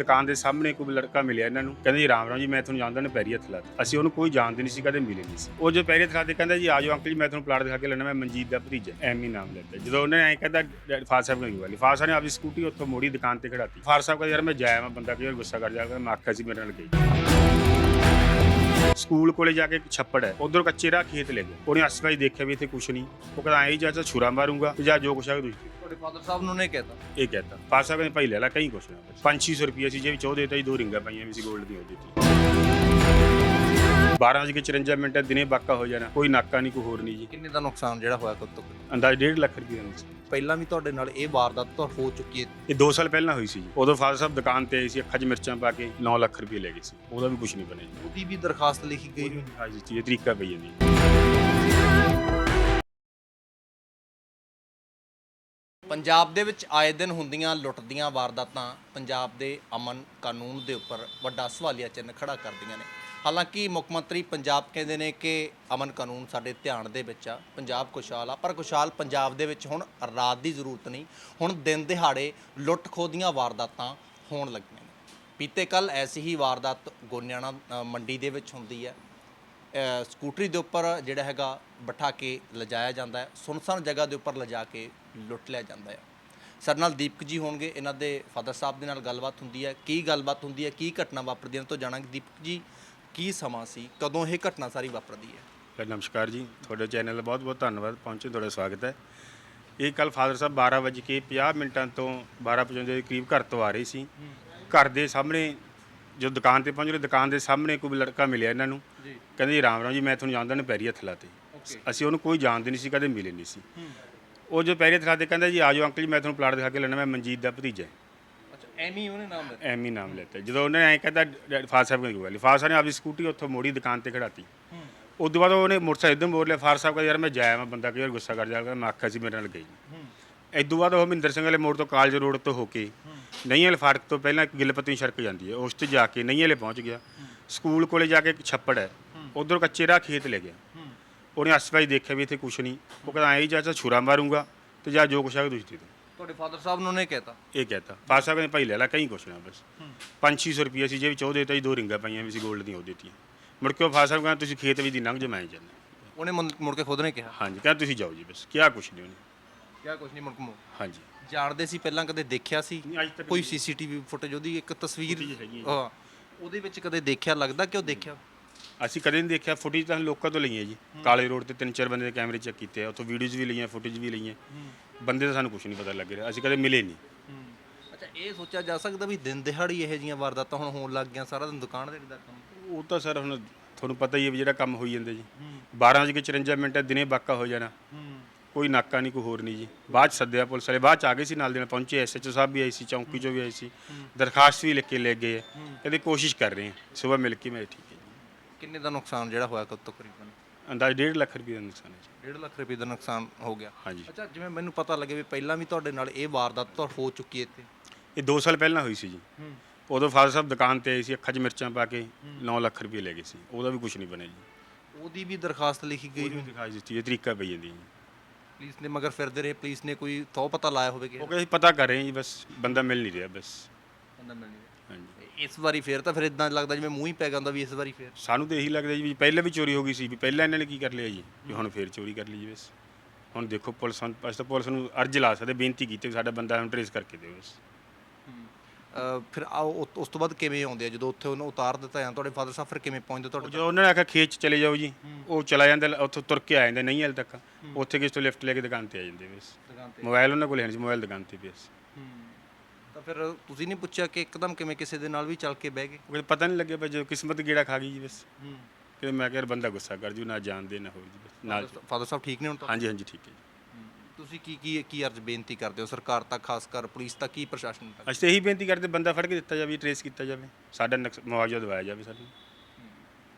ਦੁਕਾਨ ਦੇ ਸਾਹਮਣੇ ਕੋਈ ਲੜਕਾ ਮਿਲਿਆ ਇਹਨਾਂ ਨੂੰ, ਕਹਿੰਦਾ ਜੀ, ਰਾਮ ਰਾਮ ਜੀ, ਮੈਂ ਤੁਹਾਨੂੰ ਜਾਣਦਾ ਨੇ ਪੈਰੀ ਹੱਥ ਲਾ ਦਿੱਤੇ। ਅਸੀਂ ਉਹਨੂੰ ਕੋਈ ਜਾਣਦੇ ਨਹੀਂ ਸੀ, ਕਦੇ ਮਿਲੇ ਨਹੀਂ ਸੀ। ਉਹ ਜੋ ਪੈਰੀ ਹੱਥ ਲਾ ਕੇ ਕਹਿੰਦਾ ਜੀ ਆਜੋ ਅੰਕਲ ਜੀ, ਮੈਂ ਤੁਹਾਨੂੰ ਪਲਾਟ ਦਿਖਾ ਕੇ ਲੈਣਾ, ਮੈਂ ਮਨਜੀਤ ਦਾ ਭਤੀਜਾ ਐਵੇਂ ਹੀ ਨਾਮ ਲੈਂਦਾ। ਜਦੋਂ ਉਹਨੇ ਐਂ ਕਹਿੰਦਾ, ਡੈਡੀ ਫਾਦਰ ਸਾਹਿਬ ਨੂੰ ਵਾਲੀ ਫਾਰ ਸਾਹਿਬ ਨੇ ਆਪਣੀ ਸਕੂਟੀ ਉੱਥੋਂ ਮੋੜੀ ਦੁਕਾਨ ਤੇ ਖੜਾਤੀ ਫਾਰ ਸਾਹਿਬ ਕਹਿੰਦਾ, ਯਾਰ, ਮੈਂ ਜਾਇਆ ਮੈਂ ਬੰਦਾ ਕਈ ਗੁੱਸਾ ਕਰ ਜਾਗਾ ਮੈਂ ਆਖਿਆ ਸੀ, ਮੇਰੇ ਨਾਲ ਗਈ। ਸਕੂਲ ਕੋਲੇ ਜਾ ਕੇ ਇੱਕ ਛੱਪੜ ਹੈ। ਉਧਰ ਕੱਚੇ ਰਾਹ ਖੇਤ ਲੈ ਗਏ ਉਹਨੇ ਅਸਵਾਈ ਦੇਖਿਆ ਵੀ ਇੱਥੇ ਕੁਛ ਨਹੀਂ। ਉਹ ਕਹਿੰਦਾ ਐਂ ਹੀ ਜਾ ਚਾ ਛੁਰਾ ਮਾਰੂੰਗਾ ਤੇ ਜਾ ਜੋ ਕੁਛ ਹੈ ਤੁਸੀਂ ਤੁਹਾਡੇ ਫਾਦਰ ਸਾਹਿਬ ਨੂੰ ਨੇ ਕਹਿਤਾ ਇਹ ਕਹਤਾ ਫਾਦਰ ਸਾਹਿਬ ਕਹਿੰਦੇ ਭਾਈ ਲੈ ਲੈ ਕਈ ਕੁਛ ਨਾ। 5-600 ਰੁਪਏ ਸੀ ਜੇ ਵਿੱਚ ਉਹ ਦੇਤਾ ਜੀ ਦੋ ਰਿੰਗਾਂ ਪਾਈਆਂ ਵੀ ਸੀ 골ਡ ਦੀਆਂ ਉਹ ਦਿੱਤੀ 12 ਵਜੇ 54 ਮਿੰਟ ਹੈ, ਦਿਨੇ ਬਾਕਾ ਹੋ ਜਾਣਾ ਕੋਈ ਨਾਕਾ ਨਹੀਂ ਕੋਈ ਹੋਰ ਨਹੀਂ ਜੀ। ਕਿੰਨੇ ਦਾ ਨੁਕਸਾਨ ਜਿਹੜਾ ਹੋਇਆ ਕਦ ਤੱਕ ਅੰਦਾਜ਼ 1.5 ਲੱਖ ਰੁਪਏ ਦਾ ਨੁਕਸਾਨ। ਪਹਿਲਾਂ ਵੀ ਤੁਹਾਡੇ ਨਾਲ ਇਹ ਵਾਰਦਾਤ ਤਾਂ ਹੋ ਚੁੱਕੀ ਹੈ? ਇਹ 2 ਸਾਲ ਪਹਿਲਾਂ ਹੋਈ ਸੀ ਜੀ। ਉਦੋਂ ਫਾਦਰ ਸਾਹਿਬ ਦੁਕਾਨ ਤੇ ਆਏ ਸੀ ਅੱਖਾਂ 'ਚ ਮਿਰਚਾਂ ਪਾ ਕੇ 9 ਲੱਖ ਰੁਪਏ ਲੈ ਗਏ ਸੀ। ਉਹਦਾ ਵੀ ਕੁਝ ਨਹੀਂ ਬਣਿਆ ਜੀ। ਉਹਦੀ ਵੀ ਦਰਖਾਸਤ ਲਿਖੀ ਗਈ ਹੋਈ। ਹਾਂਜੀ ਜੀ ਇਹ ਤਰੀਕਾ ਪਈ ਜਾਂਦੀ ਪੰਜਾਬ ਦੇ ਵਿੱਚ ਆਏ ਦਿਨ ਹੁੰਦੀਆਂ ਲੁੱਟ ਦੀਆਂ ਵਾਰਦਾਤਾਂ ਪੰਜਾਬ ਦੇ ਅਮਨ ਕਾਨੂੰਨ ਦੇ ਉੱਪਰ ਵੱਡਾ ਸਵਾਲੀਆ ਚਿੰਨ੍ਹ ਖੜਾ ਕਰਦੀਆਂ ਨੇ। ਹਾਲਾਂਕਿ ਮੁੱਖ ਮੰਤਰੀ ਪੰਜਾਬ ਕਹਿੰਦੇ ਨੇ ਕਿ ਅਮਨ ਕਾਨੂੰਨ ਸਾਡੇ ਧਿਆਨ ਦੇ ਵਿੱਚ ਆ, ਪੰਜਾਬ ਖੁਸ਼ਹਾਲ ਆ, ਪਰ ਖੁਸ਼ਹਾਲ ਪੰਜਾਬ ਦੇ ਵਿੱਚ ਹੁਣ ਰਾਤ ਦੀ ਜ਼ਰੂਰਤ ਨਹੀਂ, ਹੁਣ ਦਿਨ ਦਿਹਾੜੇ ਲੁੱਟ ਖੋਹ ਦੀਆਂ ਵਾਰਦਾਤਾਂ ਹੋਣ ਲੱਗੀਆਂ ਨੇ। ਬੀਤੇ ਕੱਲ ਐਸੀ ਹੀ ਵਾਰਦਾਤ ਗੋਨਿਆਣਾ ਮੰਡੀ ਦੇ ਵਿੱਚ ਹੁੰਦੀ ਹੈ। ਸਕੂਟਰੀ ਦੇ ਉੱਪਰ ਜਿਹੜਾ ਹੈਗਾ ਬਿਠਾ ਕੇ ਲਿਜਾਇਆ ਜਾਂਦਾ ਹੈ, ਸੁਨਸਾਨ ਜਗ੍ਹਾ ਦੇ ਉੱਪਰ ਲਿਜਾ ਕੇ ਲੁੱਟ ਲਿਆ ਜਾਂਦਾ ਹੈ। ਸਾਡੇ ਨਾਲ ਦੀਪਕ ਜੀ ਹੋਣਗੇ, ਇਹਨਾਂ ਦੇ ਫਾਦਰ ਸਾਹਿਬ ਦੇ ਨਾਲ ਗੱਲਬਾਤ ਹੁੰਦੀ ਹੈ। ਕੀ ਗੱਲਬਾਤ ਹੁੰਦੀ ਹੈ, ਕੀ ਘਟਨਾ ਵਾਪਰਦੀਆਂ ਤੋਂ ਜਾਣਾਂਗੇ। ਦੀਪਕ ਜੀ ਕੀ ਸਮਾਂ ਸੀ? ਕਦੋਂ ਇਹ ਘਟਨਾ ਸਾਰੀ ਵਾਪਰਦੀ ਹੈ? ਫਿਰ ਨਮਸਕਾਰ ਜੀ। ਤੁਹਾਡੇ ਚੈਨਲ ਦਾ ਬਹੁਤ ਬਹੁਤ ਧੰਨਵਾਦ। ਪਹੁੰਚੇ ਤੁਹਾਡਾ ਸਵਾਗਤ ਹੈ। ਇਹ ਕੱਲ ਫਾਦਰ ਸਾਹਿਬ 12 ਵਜੇ ਕੇ 50 ਮਿੰਟਾਂ ਤੋਂ 12:55 ਦੇ ਕਰੀਬ ਘਰ ਤੋਂ ਆ ਰਹੇ ਸੀ। ਘਰ ਦੇ ਸਾਹਮਣੇ ਜੋ ਦੁਕਾਨ ਤੇ ਪਹੁੰਚੇ ਦੁਕਾਨ ਦੇ ਸਾਹਮਣੇ ਕੋਈ ਲੜਕਾ ਮਿਲਿਆ ਇਹਨਾਂ ਨੂੰ। ਜੀ। ਕਹਿੰਦੇ ਜੀ ਰਾਮ ਰਾਮ ਜੀ ਮੈਂ ਤੁਹਾਨੂੰ ਜਾਣਦਾ ਨੇ ਪੈਰੀ ਹੱਥ ਲਾਤੇ ਅਸੀਂ ਉਹਨੂੰ ਕੋਈ ਜਾਣਦੇ ਨਹੀਂ ਸੀ ਕਦੇ ਮਿਲੇ ਨਹੀਂ ਸੀ। ਉਹ ਜੋ ਪੈਰੀ ਹੱਥ ਲਾਤੇ ਕਹਿੰਦਾ ਜੀ ਆਜੋ ਅੰਕਲ ਜੀ ਮੈਂ ਤੁਹਾਨੂੰ ਪਲਾਟ ਦਿਖਾ ਕੇ ਲੈਣਾ ਮੈਂ ਮਨਜੀਤ ਦਾ ਭਤੀਜਾ ਹੀ ਉਹਨੇ ਨਾਮ ਦਿੱਤਾ। ਹੀ ਨਾਮ ਲੈਤਾ ਜਦੋਂ ਉਹਨੇ ਐਂ ਕਹਿੰਦਾ ਫਾਦਰ ਸਾਹਿਬ ਨੂੰ ਵਾਲੀ ਫਾਦਰ ਸਾਹਿਬ ਨੇ ਆਪਣੀ ਸਕੂਟੀ ਉੱਥੋਂ ਮੋੜੀ ਦੁਕਾਨ ਤੇ ਖੜਾਤੀ ਉਸ ਤੋਂ ਬਾਅਦ ਉਹਨੇ ਮੋਟਰਸਾਈਕਲ ਇੱਧਰ ਮੋੜ ਲਿਆ। ਫਾਦਰ ਸਾਹਿਬ ਕਹਿੰਦਾ ਯਾਰ ਮੈਂ ਜਾਇਆ ਮੈਂ ਬੰਦਾ ਵਾਰ ਗੁੱਸਾ ਕਰ ਜਾਗਾ ਮੈਂ ਆਖਿਆ ਸੀ ਮੇਰੇ ਨਾਲ ਗਈ। ਇਸ ਤੋਂ ਬਾਅਦ ਉਹ ਮਹਿੰਦਰ ਸਿੰਘ ਵਾਲੇ ਮੋੜ ਤੋਂ ਕਾਲਜ ਰੋਡ ਤੋਂ ਹੋ ਕੇ ਨਹੀਂ ਵਾਲੇ ਫਾਟਕ ਤੋਂ ਪਹਿਲਾਂ ਇੱਕ ਗਿੱਲਪਤੀ ਸੜਕ ਜਾਂਦੀ ਹੈ। ਉਸ ਤੇ ਜਾ ਕੇ ਨਹੀਂ ਵਾਲੇ ਪਹੁੰਚ ਗਿਆ। ਸਕੂਲ ਕੋਲੇ ਜਾ ਕੇ ਇੱਕ ਛੱਪੜ ਹੈ। ਉਧਰ ਕੱਚੇ ਰਾਹ ਖੇਤ ਲੈ ਗਿਆ। ਉਹਨੇ ਅਸਵਾਈ ਦੇਖਿਆ ਵੀ ਇੱਥੇ ਕੁਛ ਨਹੀਂ। ਉਹ ਕਹਿੰਦਾ ਐਂ ਹੀ ਜਾ ਚਾ ਛੁਰਾ ਮਾਰੂੰਗਾ ਤੇ ਜਾ ਜੋ ਕੁਛ ਹੈ ਤੁਸੀਂ ਦੇ ਦਿਓ। ਤੁਹਾਡੇ ਫਾਦਰ ਸਾਹਿਬ ਨੂੰ ਨੇ ਕਹਿਤਾ? ਇਹ ਕਹਤਾ। ਫਾਦਰ ਸਾਹਿਬ ਕਹਿੰਦੇ ਭਾਈ ਲੈ ਲੈ ਕਈ ਕੁਛ ਨਾ ਬਸ। 5-600 ਰੁਪਏ ਸੀ ਜੇ ਵਿੱਚ ਉਹ ਦੇਤਾ ਜੀ ਦੋ ਰਿੰਗਾਂ ਪਾਈਆਂ ਵੀ ਸੀ 골ਡ ਦੀਆਂ ਉਹ ਦਿੱਤੀਆਂ। ਮੁੜ ਕੇ ਉਹ ਫਾਦਰ ਸਾਹਿਬ ਕਹਿੰਦਾ ਤੁਸੀਂ ਖੇਤ ਵਿੱਚ ਦੀ ਲੰਘ ਜਾ ਮੈਂ ਜਾਂਦਾ। ਉਹਨੇ ਮੁੰ- ਮੁੜ ਕੇ ਖੁਦ ਨੇ ਕਿਹਾ? ਹਾਂਜੀ ਕਹਿੰਦਾ ਤੁਸੀਂ ਜਾਓ ਜੀ ਬਸ ਕਿਹਾ ਕੁਛ ਨਹੀਂ ਉਹਨੇ। ਕਿਆ ਕੁਝ ਨਹੀਂ ਮੁੜ ਕੇ ਮੁੜ ਹਾਂਜੀ। ਜਾਣਦੇ ਸੀ ਪਹਿਲਾਂ ਕਦੇ ਦੇਖਿਆ ਸੀ? ਨਹੀਂ, ਅੱਜ ਤੱਕ ਕੋਈ ਸੀਸੀਟੀਵੀ ਫੁਟੇਜ ਉਹਦੀ ਇੱਕ ਤਸਵੀਰ Footage ਹੈਗੀ ਹੈ। ਹਾਂ ਉਹਦੇ ਵਿੱਚ ਕਦੇ ਦੇਖਿਆ ਲੱਗਦਾ ਕਿ ਉਹ ਦੇਖਿਆ? ਅਸੀਂ ਕਦੇ ਨਹੀਂ ਦੇਖਿਆ ਫੁਟੇਜ ਤਾਂ ਲੋਕਾਂ ਤੋਂ ਲਈਆਂ ਜੀ। ਕਾਲੇ ਰੋਡ ਤੇ ਤਿੰਨ ਚਾਰ ਬੰਦੇ ਦੇ ਕੈਮਰੇ ਚੈੱਕ ਕੀਤੇ ਆ ਉੱਥੋਂ ਵੀਡੀਓਜ਼ ਵੀ ਲਈਆਂ ਫੁਟੇਜ ਵੀ ਲਈਆਂ। ਬੰਦੇ ਦਾ ਸਾਨੂੰ ਕੁਝ ਨਹੀਂ ਪਤਾ ਲੱਗ ਰਿਹਾ ਅਸੀਂ ਕਦੇ ਮਿਲੇ ਨਹੀਂ। ਅੱਛਾ ਇਹ ਸੋਚਿਆ ਜਾ ਸਕਦਾ ਵੀ ਦਿਨ ਦਿਹਾੜੀ ਇਹੋ ਜੀਆਂ ਵਾਰਦਾਤਾਂ ਹੁਣ ਹੋਣ ਲੱਗ ਗਈਆਂ ਸਾਰਾ ਦਿਨ ਦੁਕਾਨ ਦੇ ਦਾ ਕੰਮ ਉਹ ਤਾਂ ਸਰ ਹੁਣ ਤੁਹਾਨੂੰ ਪਤਾ ਹੀ ਹੈ ਵੀ ਜਿਹੜਾ ਕੰਮ ਹੋਈ ਜਾਂਦਾ ਜੀ। 12 ਵਜੇ ਕੇ 54 ਮਿੰਟ ਦਿਨੇ ਬਾਕਾ ਹੋ ਜਾਣਾ। ਕੋਈ ਨਾਕਾ ਨਹੀਂ ਕੋਈ ਹੋਰ ਨਹੀਂ ਜੀ। ਬਾਅਦ 'ਚ ਸੱਦਿਆ ਪੁਲਿਸ ਵਾਲੇ ਬਾਅਦ ਚ ਆ ਗਏ ਸੀ ਨਾਲ ਦੇ ਨਾਲ ਪਹੁੰਚੇ ਐਸਐਚਓ ਸਾਹਿਬ ਵੀ ਆਈ ਸੀ ਚੌਂਕੀ ਚੋਂ ਵੀ ਆਈ ਸੀ। ਦਰਖਾਸਤ ਵੀ ਲਿਖ ਕੇ ਲੈ ਗਏ। ਕਹਿੰਦੇ ਕੋਸ਼ਿਸ਼ ਕਰ ਰਹੇ ਹਾਂ ਸਵੇਰ ਮਿਲ ਕੇ ਮੈਂ ਠੀਕ। ਕਿੰਨੇ ਦਾ ਨੁਕਸਾਨ ਜਿਹੜਾ ਹੋਇਆ ਕਦ ਤਕਰੀਬਨ ਅੰਦਾਜ਼ 1.5 ਲੱਖ ਰੁਪਏ ਦਾ ਨੁਕਸਾਨ ਹੈ ਜੀ। 1.5 ਲੱਖ ਰੁਪਏ ਦਾ ਨੁਕਸਾਨ ਹੋ ਗਿਆ। ਹਾਂਜੀ। ਅੱਛਾ ਜਿਵੇਂ ਮੈਨੂੰ ਪਤਾ ਲੱਗੇ ਵੀ ਪਹਿਲਾਂ ਵੀ ਤੁਹਾਡੇ ਨਾਲ ਇਹ ਵਾਰਦਾਤ ਤਾਂ ਹੋ ਚੁੱਕੀ ਹੈ ਇੱਥੇ। ਇਹ 2 ਸਾਲ ਪਹਿਲਾਂ ਹੋਈ ਸੀ ਜੀ। ਉਦੋਂ ਫਾਦਰ ਸਾਹਿਬ ਦੁਕਾਨ ਤੇ ਆਏ ਸੀ ਅੱਖਾਂ 'ਚ ਮਿਰਚਾਂ ਪਾ ਕੇ 9 ਲੱਖ ਰੁਪਏ ਲੈ ਗਏ ਸੀ। ਉਹਦਾ ਵੀ ਕੁਝ ਨਹੀਂ ਬਣਿਆ ਜੀ। ਉਹਦੀ ਵੀ ਦਰਖਾਸਤ ਲਿਖੀ ਗਈ ਉਹਦੀ ਦਿਖਾਈ ਦਿੱਤੀ ਇਹ ਤਰੀਕਾ ਪਈ ਜਾਂਦੀ ਜੀ। ਪੁਲਿਸ ਨੇ ਮਗਰ ਫਿਰਦੇ ਰਹੇ ਪੁਲਿਸ ਨੇ ਕੋਈ ਥੋ ਪਤਾ ਲਾਇਆ ਹੋਵੇ ਕਿ ਉਹ ਕਹਿੰਦੇ ਪਤਾ ਕਰ ਰਹੇ ਹਾਂ ਜੀ ਬਸ ਬੰਦਾ ਮਿਲ ਨਹੀਂ ਰਿਹਾ ਬਸ। ਬੰਦਾ ਮਿਲ ਨਹੀਂ ਹਾਂਜੀ। ਇਸ ਵਾਰੀ ਫੇਰ ਤਾਂ ਫਿਰ ਇਦਾਂ ਲੱਗਦਾ ਜਿਵੇਂ ਮੂੰਹ ਹੀ ਪੈ ਗਿਆ ਹੁੰਦਾ ਵੀ ਇਸ ਵਾਰੀ ਫੇਰ। ਸਾਨੂੰ ਤਾਂ ਇਹੀ ਲੱਗਦਾ ਜੀ ਵੀ ਪਹਿਲਾਂ ਵੀ ਚੋਰੀ ਹੋ ਗਈ ਸੀ ਵੀ ਪਹਿਲਾਂ ਇਹਨਾਂ ਨੇ ਕੀ ਕਰ ਲਿਆ ਜੀ? ਵੀ ਹੁਣ ਫੇਰ ਚੋਰੀ ਕਰ ਲਈ ਜੀ ਬਸ। ਹੁਣ ਦੇਖੋ ਪੁਲਿਸ ਨੂੰ ਅਸੀਂ ਤਾਂ ਪੁਲਿਸ ਨੂੰ ਅਰਜ਼ ਲਾ ਸਕਦੇ ਬੇਨਤੀ ਕੀਤੀ ਵੀ ਸਾਡਾ ਬੰਦਾ ਹੁਣ ਟ੍ਰੇਸ ਕਰਕੇ ਦਿਓ ਬਸ। ਫਿਰ ਆਓ ਉਸ- ਉਸ ਤੋਂ ਬਾਅਦ ਕਿਵੇਂ ਆਉਂਦੇ ਆ? ਜਦੋਂ ਉੱਥੇ ਉਹਨੂੰ ਉਤਾਰ ਦਿੱਤਾ ਜਾਂਦਾ ਤੁਹਾਡੇ ਫਾਦਰ ਸਾਹਿਬ ਫਿਰ ਕਿਵੇਂ ਪਹੁੰਚਦੇ ਤੁਹਾਡੇ ਜੋ ਉਹਨਾਂ ਨੇ ਆਖਿਆ ਖੇਤ 'ਚ ਚਲੇ ਜਾਓ ਜੀ। ਉਹ ਚਲਾ ਜਾਂਦਾ ਉੱਥੋਂ ਤੁਰ ਕੇ ਆ ਜਾਂਦਾ ਨਹੀਂ ਹਾਲੇ ਤੱਕ। ਉੱਥੇ ਕਿਸ ਤੋਂ ਲਿਫਟ ਲੈ ਕੇ ਦੁਕਾਨ ਤੇ ਆ ਜਾਂਦੇ ਬਸ। ਦੁਕਾਨ ਮੋਬਾਈਲ ਉਹਨਾਂ ਕੋਲ ਹੈ ਨਹੀਂ ਮੋਬਾਈਲ ਦੁਕਾਨ ਤੇ ਬਸ। ਤਾਂ ਫਿਰ ਤੁਸੀਂ ਨਹੀਂ ਪੁੱਛਿਆ ਕਿ ਇੱਕਦਮ ਕਿਵੇਂ ਕਿਸੇ ਦੇ ਨਾਲ ਵੀ ਚੱਲ ਕੇ ਬਹਿ ਗਏ? ਉਹ ਪਤਾ ਨਹੀਂ ਲੱਗਿਆ ਬਸ ਜੋ ਕਿਸਮਤ ਗੇੜਾ ਖਾ ਗਈ ਜੀ ਬਸ। ਕਿ ਮੈਂ ਕਿਹਾ ਯਾਰ ਬੰਦਾ ਗੁੱਸਾ ਕਰ ਜੂ ਨਾ ਜਾਣਦੇ ਨਾ ਹੋ ਜੀ ਬਸ। ਨਾਲ ਫਾਦਰ ਸਾਹਿਬ ਠੀਕ ਨੇ ਹੁਣ ਤਾਂ? ਹਾਂਜੀ ਹਾਂਜੀ ਠੀਕ ਹੈ ਜੀ। ਤੁਸੀਂ ਕੀ ਕੀ ਕੀ ਅਰਜ਼ ਬੇਨਤੀ ਕਰਦੇ ਹੋ? ਸਰਕਾਰ ਤੱਕ ਖਾਸ ਕਰ ਪੁਲਿਸ ਤੱਕ ਕੀ ਪ੍ਰਸ਼ਾਸਨ ਤੱਕ ਅਸੀਂ ਤਾਂ ਇਹੀ ਬੇਨਤੀ ਕਰਦੇ ਬੰਦਾ ਫੜ ਕੇ ਦਿੱਤਾ ਜਾਵੇ ਟ੍ਰੇਸ ਕੀਤਾ ਜਾਵੇ। ਸਾਡਾ ਨੁਕਸ- ਮੁਆਵਜ਼ਾ ਦਿਵਾਇਆ ਜਾਵੇ ਸਾਨੂੰ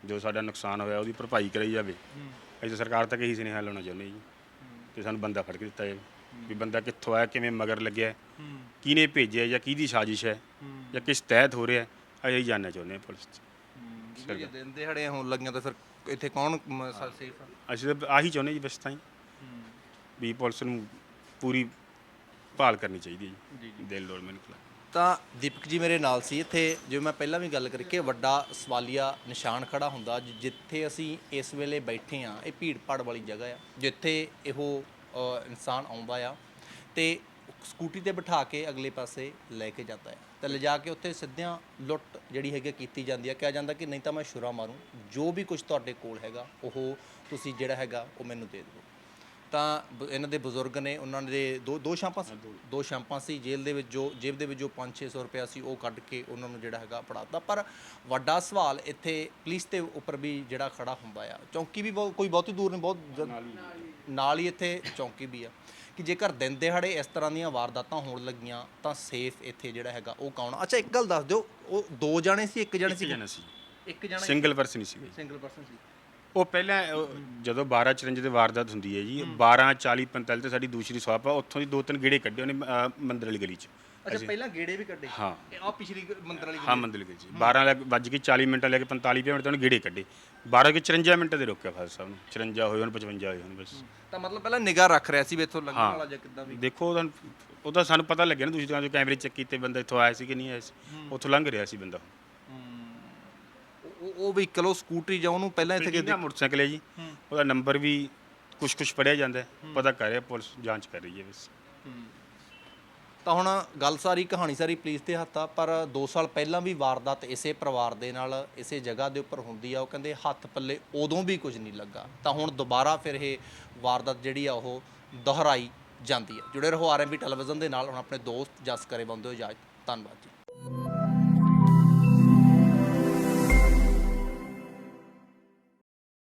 ਜੋ ਸਾਡਾ ਨੁਕਸਾਨ ਹੋਇਆ ਉਹਦੀ ਭਰਪਾਈ ਕਰਾਈ ਜਾਵੇ। ਅਸੀਂ ਤਾਂ ਸਰਕਾਰ ਤੱਕ ਇਹੀ ਸੁਨੇਹਾ ਲਾਉਣਾ ਚਾਹੁੰਦੇ ਜੀ ਤੇ ਸਾਨੂੰ ਬੰਦਾ ਫੜ ਕੇ ਦਿੱਤਾ ਜਾਵੇ। ਵੀ ਬੰਦਾ ਕਿੱਥੋਂ ਆਇਆ ਕਿਵੇਂ ਮਗਰ ਲੱਗਿਆ ਕਿਹਨੇ ਭੇਜਿਆ ਜਾਂ ਕਿਹਦੀ ਸਾਜ਼ਿਸ਼ ਹੈ ਜਾਂ ਕਿਸ ਤਹਿਤ ਹੋ ਰਿਹਾ ਹੈ, ਅਸੀਂ ਇਹੀ ਜਾਣਨਾ ਚਾਹੁੰਦੇ ਹਾਂ ਪੁਲਿਸ 'ਚ। ਜੇ ਦਿਨ ਦਿਹਾੜੇ ਹੋਣ ਲੱਗੀਆਂ ਤਾਂ ਫਿਰ ਇੱਥੇ ਕੌਣ ਸੇਫ ਆ? ਅਸੀਂ ਤਾਂ ਆਹੀ ਚਾਹੁੰਦੇ ਜੀ ਬਸ ਤਾਂ ਹੀ। ਵੀ ਪੁਲਿਸ ਨੂੰ ਪੂਰੀ ਭਾਲ ਕਰਨੀ ਚਾਹੀਦੀ ਹੈ ਜੀ। ਦਿਲ ਲੋੜ ਮੈਨੂੰ ਖਿਲਾਫ ਤਾਂ ਦੀਪਕ ਜੀ ਮੇਰੇ ਨਾਲ ਸੀ ਇੱਥੇ ਜਿਵੇਂ ਮੈਂ ਪਹਿਲਾਂ ਵੀ ਗੱਲ ਕਰੀ ਕਿ ਵੱਡਾ ਸਵਾਲੀਆ ਨਿਸ਼ਾਨ ਖੜਾ ਹੁੰਦਾ ਜਿੱਥੇ ਅਸੀਂ ਇਸ ਵੇਲੇ ਬੈਠੇ ਆ ਇਹ ਭੀੜ ਭਾੜ ਵਾਲੀ ਜਗ੍ਹਾ ਆ ਜਿੱਥੇ ਇਹੋ ਇਨਸਾਨ ਆਉਂਦਾ ਆ ਤੇ ਸਕੂਟੀ ਤੇ ਬਿਠਾ ਕੇ ਅਗਲੇ ਪਾਸੇ ਲੈ ਕੇ ਜਾਂਦਾ ਹੈ ਤੇ ਲਿਜਾ ਕੇ ਉੱਥੇ ਸਿੱਧਿਆਂ ਲੁੱਟ ਜਿਹੜੀ ਹੈਗੀ ਕੀਤੀ ਜਾਂਦੀ ਹੈ ਕਿਹਾ ਜਾਂਦਾ ਕਿ ਨਹੀਂ ਤਾਂ ਮੈਂ ਛੁਰਾ ਮਾਰੂੰ। ਜੋ ਵੀ ਕੁਝ ਤੁਹਾਡੇ ਕੋਲ ਹੈਗਾ, ਉਹ ਤੁਸੀਂ ਜਿਹੜਾ ਹੈਗਾ, ਉਹ ਮੈਨੂੰ ਦੇ ਦਿਓ। ਤਾਂ ਬ- ਇਹਨਾਂ ਦੇ ਬਜ਼ੁਰਗ ਨੇ, ਉਹਨਾਂ ਦੇ ਦੋ ਦੋ ਸ਼ਾਂਪਾਂ ਸੀ? ਦੋ ਸ਼ਾਂਪਾਂ ਸੀ। ਜੇਲ੍ਹ ਦੇ ਵਿੱਚ ਜੋ, ਜੇਬ ਦੇ ਵਿੱਚ ਜੋ 5-600 ਰੁਪਇਆ ਸੀ, ਉਹ ਕੱਢ ਕੇ ਉਹਨਾਂ ਨੂੰ ਜਿਹੜਾ ਹੈਗਾ ਫੜਾਤਾ। ਪਰ ਵੱਡਾ ਸਵਾਲ ਇੱਥੇ ਪੁਲਿਸ ਦੇ ਉੱਪਰ ਵੀ ਜਿਹੜਾ ਖੜਾ ਹੁੰਦਾ ਆ। ਚੌਂਕੀ ਵੀ ਬਹੁਤ ਕੋਈ ਬਹੁਤੀ ਦੂਰ ਨਹੀਂ, ਬਹੁਤ ਨਾਲ ਹੀ ਇੱਥੇ ਚੌਂਕੀ ਵੀ ਆ। ਕਿ ਜੇਕਰ ਦਿਨ ਦਿਹਾੜੇ ਇਸ ਤਰ੍ਹਾਂ ਦੀਆਂ ਵਾਰਦਾਤਾਂ ਹੋਣ ਲੱਗੀਆਂ ਤਾਂ ਸੇਫ ਇੱਥੇ ਜਿਹੜਾ ਹੈਗਾ ਉਹ ਕੌਣ ਅੱਛਾ ਇੱਕ ਗੱਲ ਦੱਸ ਦਿਓ ਉਹ ਦੋ ਜਾਣੇ ਸੀ ਇੱਕ ਜਾਣੇ ਇੱਕ ਸੀ ਜਣਾ ਸੀ। ਇੱਕ ਜਾਣਾ ਸਿੰਗਲ ਪਰਸਨ ਹੀ ਜੀ। ਸਿੰਗਲ ਪਰਸਨ ਸੀ। ਉਹ ਪਹਿਲਾਂ ਉਹ ਜਦੋਂ 12 54 ਦੇ ਵਾਰਦਾਤ ਹੁੰਦੀ ਹੈ ਜੀ 12 40 45 ਤੇ ਸਾਡੀ ਦੂਸਰੀ ਸ਼ਾਪ ਆ ਉੱਥੋਂ ਦੀ ਦੋ ਤਿੰਨ ਗੇੜੇ ਕੱਢੇ ਉਹਨੇ ਅ, ਮੰਦਰ ਵਾਲੀ ਗਲੀ 'ਚ। ਅੱਛਾ ਪਹਿਲਾਂ ਗੇੜੇ ਵੀ ਕੱਢੇ। ਹਾਂ। ਆ ਪਿਛਲੀ ਮੰਦਰ ਵਾਲੀ ਹਾਂ ਮੰਦਰ ਵਾਲੀ ਗਲੀ 'ਚ 12 ਲੱਗ ਵੱਜ ਕੇ 40 ਮਿੰਟ ਲੈ ਕੇ 45 ਮਿੰਟ ਤੇ ਉਹਨੇ ਗੇੜੇ ਕੱਢੇ। 12 ਕੇ 54 ਮਿੰਟ ਦੇ ਰੋਕਿਆ ਫਾਦਰ ਸਾਹਿਬ ਨੂੰ। 54 ਹੋਏ ਹੁਣ 55 ਹੋਏ ਹੁਣ ਬਸ। ਤਾਂ ਮਤਲਬ ਪਹਿਲਾਂ ਨਿਗਾਹ ਰੱਖ ਰਿਹਾ ਸੀ ਵੀ ਇੱਥੋਂ ਲੰਘਣ। ਵਾਲਾ ਜਾਂ ਕਿੱਦਾਂ ਵੀ। ਦੇਖੋ ਉਹਦਾ ਸਾਨੂੰ ਪਤਾ ਲੱਗਿਆ ਨਾ ਦੁਕਾਨ ਤੋਂ ਕੈਮਰੇ ਚੈੱਕ ਕੀਤੇ ਬੰਦਾ ਇੱਥੋਂ ਆਇਆ ਸੀ ਕਿ ਨਹੀਂ ਆਇਆ ਸੀ। ਉੱਥੋਂ ਲੰਘ ਰਿਹਾ ਸੀ ਬੰਦਾ। ਉਹ- ਉਹ ਵਹੀਕਲ ਉਹ ਸਕੂਟਰੀ ਜਾਂ ਉਹਨੂੰ ਪਹਿਲਾਂ ਇੱਥੇ ਕਿਹਦਾ ਮੋਟਰਸਾਈਕਲ ਹੈ ਜੀ। ਉਹਦਾ ਨੰਬਰ ਵੀ ਕੁਝ ਕੁਝ ਪੜਿਆ ਜਾਂਦਾ ਪਤਾ ਕਰ ਰਿਹਾ ਪੁਲਿਸ ਜਾਂਚ ਕਰ ਰਹੀ ਹੈ ਬਸ। ਤਾਂ ਹੁਣ ਗੱਲ ਸਾਰੀ, ਕਹਾਣੀ ਸਾਰੀ ਪੁਲਿਸ ਦੇ ਹੱਥ ਆ, ਪਰ 2 ਸਾਲ ਪਹਿਲਾਂ ਵੀ ਵਾਰਦਾਤ ਇਸੇ ਪਰਿਵਾਰ ਦੇ ਨਾਲ, ਇਸੇ ਜਗ੍ਹਾ ਦੇ ਉੱਪਰ ਹੁੰਦੀ ਆ, ਉਹ ਕਹਿੰਦੇ ਹੱਥ ਪੱਲੇ ਉਦੋਂ ਵੀ ਕੁਝ ਨਹੀਂ ਲੱਗਾ। ਤਾਂ ਹੁਣ ਦੁਬਾਰਾ ਫਿਰ ਇਹ ਵਾਰਦਾਤ ਜਿਹੜੀ ਆ, ਉਹ ਦੁਹਰਾਈ ਜਾਂਦੀ ਹੈ ਜੁੜੇ ਰਹੋ ਆਰਐਮਬੀ ਟੈਲੀਵਿਜ਼ਨ ਦੇ ਨਾਲ, ਹੁਣ ਆਪਣੇ ਦੋਸਤ ਜਸ ਕਰੇ ਬੰਦੇ ਹੋ ਇਜਾਜ਼ਤ ਧੰਨਵਾਦ ਜੀ।